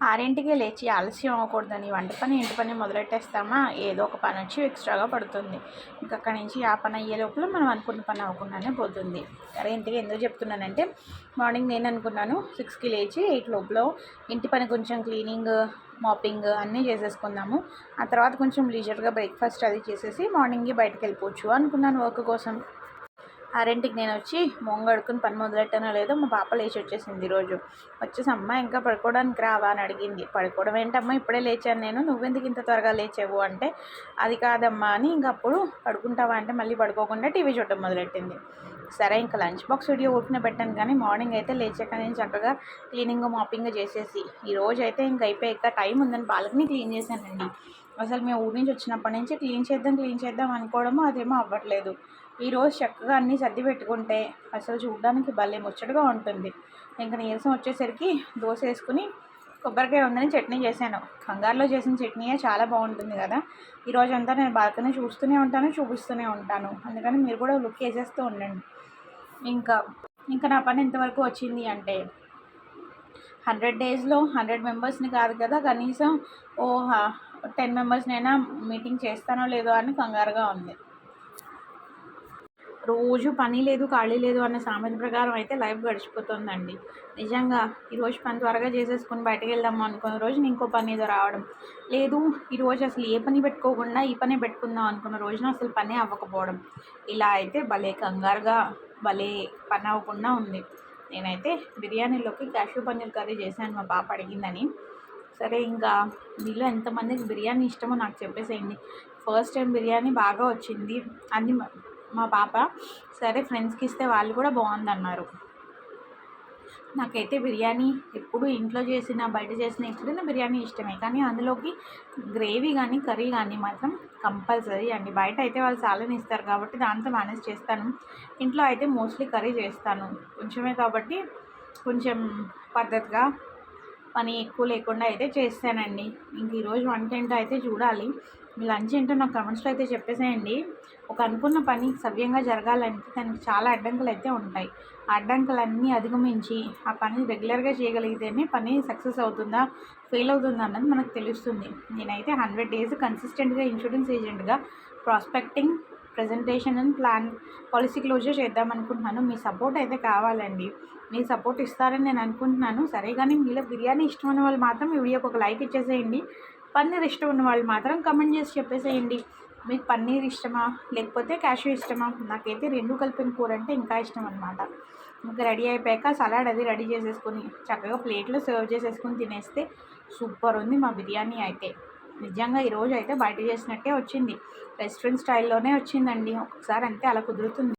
ఆరింటికి లేచి ఆలస్యం అవ్వకూడదని వంట పని ఇంటి పని మొదలెట్టేస్తామా? ఏదో ఒక పని వచ్చి ఎక్స్ట్రాగా పడుతుంది. ఇంక అక్కడి నుంచి ఆ పని అయ్యే లోపల మనం అనుకున్న పని అవ్వకుండానే పోతుంది. సరే ఇంటికి ఎందుకు చెప్తున్నానంటే మార్నింగ్ నేను అనుకున్నాను సిక్స్కి లేచి ఎయిట్ లోపల ఇంటి పని కొంచెం క్లీనింగ్ మాపింగ్ అన్నీ చేసేసుకుందాము. ఆ తర్వాత కొంచెం లీజర్గా బ్రేక్ఫాస్ట్ అది చేసేసి మార్నింగే బయటకు వెళ్ళిపోవచ్చు అనుకున్నాను వర్క్ కోసం. ఆరింటికి నేను వచ్చి మొంగడుకుని పని మొదలెట్టానో లేదో మా పాప లేచి వచ్చేసింది ఈరోజు. వచ్చేసి అమ్మ ఇంకా పడుకోవడానికి రావా అని అడిగింది. పడుకోవడం ఏంటమ్మా? ఇప్పుడే లేచాను నేను. నువ్వెందుకు ఇంత త్వరగా లేచావు అంటే అది కాదమ్మా అని ఇంక అప్పుడు పడుకుంటావా అంటే మళ్ళీ పడుకోకుండా టీవీ చూడటం మొదలెట్టింది. సరే ఇంకా లంచ్ బాక్స్ వీడియో ఊపిన పెట్టాను కానీ మార్నింగ్ అయితే లేచాక నేను చక్కగా క్లీనింగ్ మాపింగ్ చేసేసి ఈ రోజు అయితే ఇంక అయిపోయాక టైం ఉందని బాలకని క్లీన్ చేశానండి. అసలు మేము ఊరి నుంచి వచ్చినప్పటి నుంచి క్లీన్ చేద్దాం క్లీన్ చేద్దాం అనుకోవడము అదేమో అవ్వట్లేదు. ఈరోజు చక్కగా అన్నీ సర్ది పెట్టుకుంటే అసలు చూడడానికి భలే ముచ్చటగా ఉంటుంది. ఇంకా నీరసం వచ్చేసరికి దోశ వేసుకుని కొబ్బరికాయ ఉందని చట్నీ చేశాను. కంగారులో చేసిన చట్నీయే చాలా బాగుంటుంది కదా. ఈరోజు అంతా నేను బాల్కనీ చూస్తూనే ఉంటాను చూపిస్తూనే ఉంటాను. అందుకని మీరు కూడా లుక్ వేసేస్తూ ఉండండి. ఇంకా ఇంకా నా పని ఎంతవరకు వచ్చింది అంటే హండ్రెడ్ డేస్లో హండ్రెడ్ మెంబర్స్ని కాదు కదా కనీసం ఓ టెన్ మెంబర్స్నైనా మీటింగ్ చేస్తానో లేదో అని కంగారుగా ఉంది. రోజు పని లేదు ఖాళీ లేదు అన్న సామెత ప్రకారం అయితే లైఫ్ గడిచిపోతుందండి. నిజంగా ఈరోజు పని త్వరగా చేసేసుకుని బయటకు వెళ్దాము అనుకున్న రోజు ఇంకో పని ఏదో రావడం. లేదు ఈరోజు అసలు ఏ పని పెట్టుకోకుండా ఈ పని పెట్టుకుందాం అనుకున్న రోజున అసలు పని అవ్వకపోవడం. ఇలా అయితే భలే కంగారుగా భలే పని అవ్వకుండా ఉంది. నేనైతే బిర్యానీలోకి క్యాషూ పన్నీర్ కర్రీ చేశాను మా పాప అడిగిందని. సరే ఇంకా మీలో ఎంతమందికి బిర్యానీ ఇష్టమో నాకు చెప్పేసేయండి. ఫస్ట్ టైం బిర్యానీ బాగా వచ్చింది. అన్ని మా పాప. సరే ఫ్రెండ్స్కి ఇస్తే వాళ్ళు కూడా బాగుందన్నారు. నాకైతే బిర్యానీ ఎప్పుడు ఇంట్లో చేసిన బయట చేసిన ఎప్పుడైనా బిర్యానీ ఇష్టమే. కానీ అందులోకి గ్రేవీ కానీ కర్రీ కానీ మాత్రం కంపల్సరీ అండి. బయట అయితే వాళ్ళు సాలని ఇస్తారు కాబట్టి దాంతో మేనేజ్ చేస్తాను. ఇంట్లో అయితే మోస్ట్లీ కర్రీ చేస్తాను. కొంచెమే కాబట్టి కొంచెం పద్ధతిగా పని ఎక్కువ లేకుండా అయితే చేస్తానండి. ఇంక ఈరోజు వంట ఏంటో అయితే చూడాలి. మీ లంచ్ ఏంటో నాకు కమెంట్స్లో అయితే చెప్పేసేయండి. ఒక అనుకున్న పని సవ్యంగా జరగాలంటే దానికి చాలా అడ్డంకులు అయితే ఉంటాయి. ఆ అడ్డంకులన్నీ అధిగమించి ఆ పని రెగ్యులర్గా చేయగలిగితేనే పని సక్సెస్ అవుతుందా ఫెయిల్ అవుతుందా అన్నది మనకు తెలుస్తుంది. నేనైతే హండ్రెడ్ డేస్ కన్సిస్టెంట్గా ఇన్సూరెన్స్ ఏజెంట్గా prospecting presentation and plan policy closure చేద్దాం అనుకుంటున్నాను. మీ సపోర్ట్ అయితే కావాలండి. మీ సపోర్ట్ ఇస్తారని నేను అనుకుంటున్నాను. సరే కానీ మీలో బిర్యానీ ఇష్టమైన వాళ్ళు మాత్రం ఈ వీడియోకి ఒక లైక్ ఇచ్చేసేయండి. పన్నీర్ ఇష్టం ఉన్న వాళ్ళు మాత్రం కమెంట్ చేసి చెప్పేసేయండి. మీకు పన్నీర్ ఇష్టమా? లేకపోతే క్యాషూ ఇష్టమా? నాకైతే రెండు కలిపిన కూర అంటే ఇంకా ఇష్టం అనమాట ఇంకా రెడీ అయిపోయాక సలాడ్ అది రెడీ చేసేసుకొని చక్కగా ప్లేట్లో సర్వ్ చేసేసుకొని తినేస్తే సూపర్ ఉంది మా బిర్యానీ అయితే. నిజంగా ఈరోజు అయితే బయట చేసినట్టే వచ్చింది. రెస్టారెంట్ స్టైల్లోనే వచ్చిందండి. ఒకసారి అంతే అలా కుదురుతుంది.